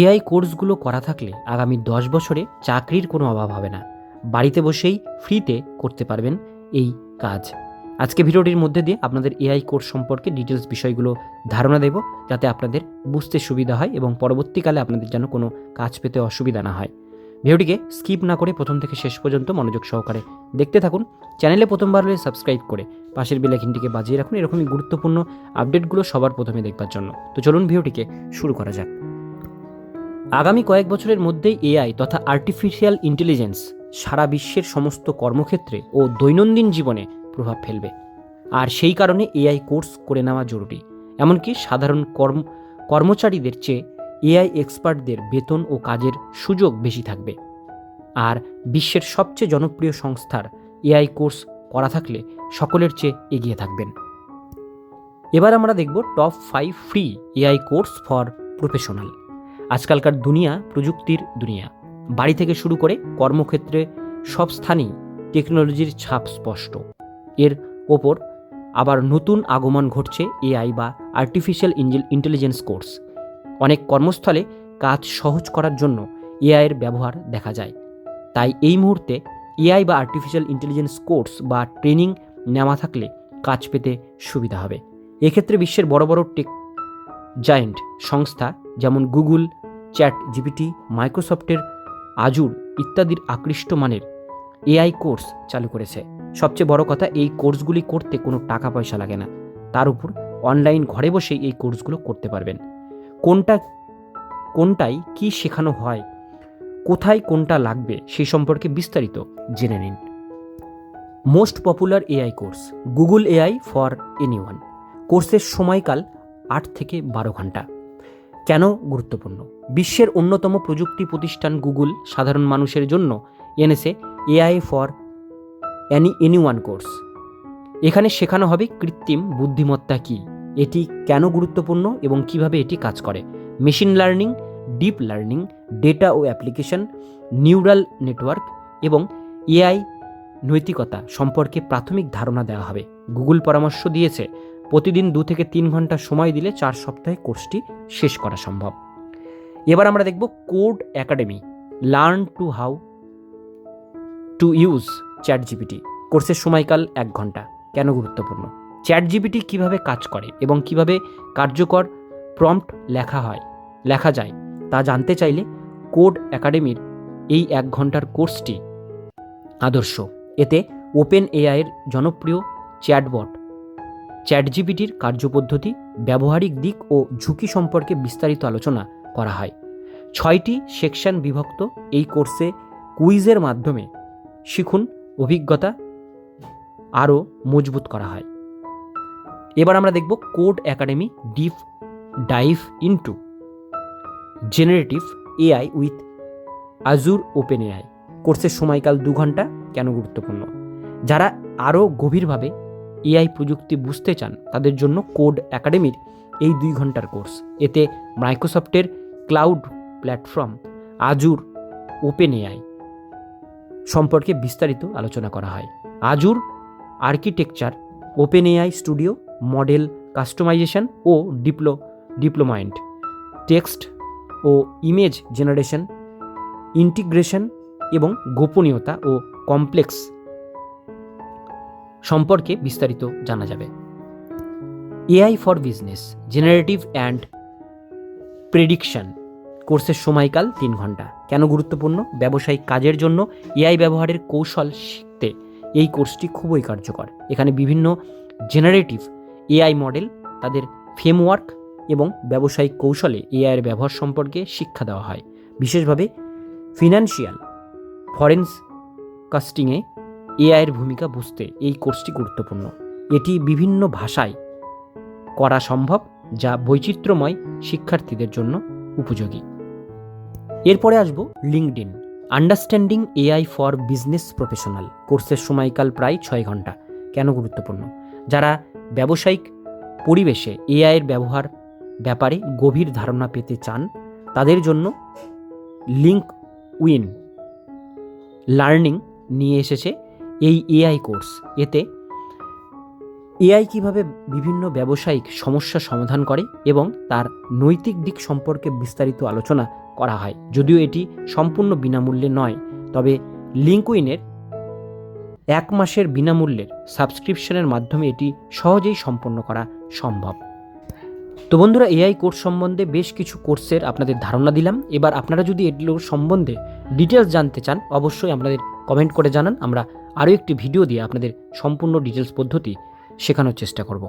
AI কোর্সগুলো করা থাকলে আগামী দশ বছরে চাকরির কোনো অভাব হবে না। বাড়িতে বসেই ফ্রিতে করতে পারবেন এই কাজ। আজকে ভিডিওটির মধ্যে দিয়ে আপনাদের এআই কোর্স সম্পর্কে ডিটেলস বিষয়গুলো ধারণা দেব, যাতে আপনাদের বুঝতে সুবিধা হয় এবং পরবর্তীকালে আপনাদের যেন কোনো কাজ পেতে অসুবিধা না হয়। ভিডিওটিকে স্কিপ না করে প্রথম থেকে শেষ পর্যন্ত মনোযোগ সহকারে দেখতে থাকুন। চ্যানেলে প্রথমবার হলে সাবস্ক্রাইব করে পাশের বেলাইকিনটিকে বাজিয়ে রাখুন এরকমই গুরুত্বপূর্ণ আপডেটগুলো সবার প্রথমে দেখবার জন্য। তো চলুন ভিডিওটিকে শুরু করা যাক। আগামী কয়েক বছরের মধ্যেই এআই তথা আর্টিফিশিয়াল ইন্টেলিজেন্স সারা বিশ্বের সমস্ত কর্মক্ষেত্রে ও দৈনন্দিন জীবনে প্রভাব ফেলবে। আর সেই কারণে এআই কোর্স করে নেওয়া জরুরি। এমনকি সাধারণ কর্ম, কর্মচারীদের চেয়ে এআই এক্সপার্টদের বেতন ও কাজের সুযোগ বেশি থাকবে। আর বিশ্বের সবচেয়ে জনপ্রিয় সংস্থার এআই কোর্স করা থাকলে সকলের চেয়ে এগিয়ে থাকবেন। এবার আমরা দেখব top five free AI course for professional আজকালকার দুনিয়া প্রযুক্তির দুনিয়া। বাড়ি থেকে শুরু করে কর্মক্ষেত্রে সব স্থানেই টেকনোলজির ছাপ স্পষ্ট। এর ওপর আবার নতুন আগমন ঘটছে এআই বা আর্টিফিশিয়াল ইন্টেলিজেন্স কোর্স অনেক কর্মস্থলে কাজ সহজ করার জন্য এআইয়ের ব্যবহার দেখা যায়। তাই এই মুহূর্তে এআই বা আর্টিফিশিয়াল ইন্টেলিজেন্স কোর্স বা ট্রেনিং নেওয়া থাকলে কাজ পেতে সুবিধা হবে। এক্ষেত্রে বিশ্বের বড় বড় টেক জায়েন্ট সংস্থা যেমন গুগল চ্যাট জিপিটি মাইক্রোসফটের আজুর ইত্যাদির আকৃষ্ট মানের এআই কোর্স চালু করেছে। সবচেয়ে বড় কথা, এই কোর্সগুলি করতে কোনো টাকা পয়সা লাগে না। তার উপর অনলাইন ঘরে বসেই এই কোর্সগুলো করতে পারবেন। কোনটা, কোনটাই কি শেখানো হয়, কোথায় কোনটা লাগবে সেই সম্পর্কে বিস্তারিত জেনে নিন। Most popular AI course, Google AI for anyone. কোর্সের সময়কাল আট থেকে বারো ঘণ্টা। কেন গুরুত্বপূর্ণ? বিশ্বের অন্যতম প্রযুক্তি প্রতিষ্ঠান গুগল সাধারণ মানুষের জন্য এনেছে AI for any anyone course. এখানে শেখানো হবে কৃত্রিম বুদ্ধিমত্তা কী, এটি কেন গুরুত্বপূর্ণ এবং কীভাবে এটি কাজ করে। Machine learning, deep learning, data ও অ্যাপ্লিকেশন, নিউরাল নেটওয়ার্ক এবং এআই নৈতিকতা সম্পর্কে প্রাথমিক ধারণা দেওয়া হবে। গুগল পরামর্শ দিয়েছে প্রতিদিন দু থেকে তিন ঘণ্টা সময় দিলে চার সপ্তাহে কোর্সটি শেষ করা সম্ভব। এবার আমরা দেখব Codecademy, learn to how to use chat GPT কোর্সের সময়কাল এক ঘণ্টা, কেন গুরুত্বপূর্ণ? চ্যাট জিপিটি কীভাবে কাজ করে এবং কীভাবে কার্যকর প্রম্পট লেখা হয়, লেখা যায়, তা জানতে চাইলে কোড একাডেমির এই এক ঘণ্টার কোর্সটি আদর্শ। এতে ওপেন এআইয়ের জনপ্রিয় চ্যাটবট চ্যাট জিপিটির কার্যপদ্ধতি, ব্যবহারিক দিক ও ঝুঁকি সম্পর্কে বিস্তারিত আলোচনা করা হয়। ছয়টি সেকশন বিভক্ত এই কোর্সে কুইজের মাধ্যমে। শিখুন অভিজ্ঞতা আরও মজবুত করা হয়। এবার আমরা দেখব Codecademy deep dive into. Generative AI with Azure OpenAI কোর্সের সময়কাল দু ঘণ্টা, কেন গুরুত্বপূর্ণ? যারা আরও গভীরভাবে এআই প্রযুক্তি বুঝতে চান, তাদের জন্য কোড একাডেমির এই দুই ঘণ্টার কোর্স। এতে মাইক্রোসফটের cloud platform, Azure open AI সম্পর্কে বিস্তারিত আলোচনা করা হয়। Azure architecture OpenAI studio, model customization ও ডিপ্লো ডিপ্লোমায়েন্ট টেক্সট ও ইমেজ জেনারেশন, ইন্টিগ্রেশন এবং গোপনীয়তা ও কমপ্লেক্স সম্পর্কে বিস্তারিত জানা যাবে। AI for business, generative and prediction কোর্সের সময়কাল তিন ঘণ্টা। কেন গুরুত্বপূর্ণ? ব্যবসায়িক কাজের জন্য এআই ব্যবহারের কৌশল শিখতে এই কোর্সটি খুবই কার্যকর। এখানে বিভিন্ন জেনারেটিভ এআই মডেল, তাদের ফ্রেমওয়ার্ক এবং ব্যবসায়িক কৌশলে এআইয়ের ব্যবহার সম্পর্কে শিক্ষা দেওয়া হয়। বিশেষভাবে ফিনান্সিয়াল, ফরেন্স কাস্টিংয়ে এআইয়ের ভূমিকা বুঝতে এই কোর্সটি গুরুত্বপূর্ণ। এটি বিভিন্ন ভাষায় করা সম্ভব, যা বৈচিত্র্যময় শিক্ষার্থীদের জন্য উপযোগী। এরপরে আসব LinkedIn understanding AI for business professional. কোর্সের সময়কাল প্রায় ছয় ঘণ্টা। কেন গুরুত্বপূর্ণ? যারা ব্যবসায়িক পরিবেশে এআইয়ের ব্যবহার ব্যাপারে গভীর ধারণা পেতে চান, তাদের জন্য লিঙ্ক উইন লার্নিং নিয়ে এসেছে এই এআই কোর্স এতে এআই কীভাবে বিভিন্ন ব্যবসায়িক সমস্যা সমাধান করে এবং তার নৈতিক দিক সম্পর্কে বিস্তারিত আলোচনা করা হয়। যদিও এটি সম্পূর্ণ বিনামূল্যে নয়, তবে লিঙ্কউইনের এক মাসের বিনামূল্যের সাবস্ক্রিপশনের মাধ্যমে এটি সহজেই সম্পন্ন করা সম্ভব। তো বন্ধুরা এআই কোর্স সম্বন্ধে বেশ কিছু কোর্সের আপনাদের ধারণা দিলাম। এবার আপনারা যদি এগুলোর সম্বন্ধে ডিটেলস জানতে চান, অবশ্যই আপনাদের কমেন্ট করে জানান। আমরা আরও একটি ভিডিও দিয়ে আপনাদের সম্পূর্ণ ডিটেলস পদ্ধতি শেখানোর চেষ্টা করব।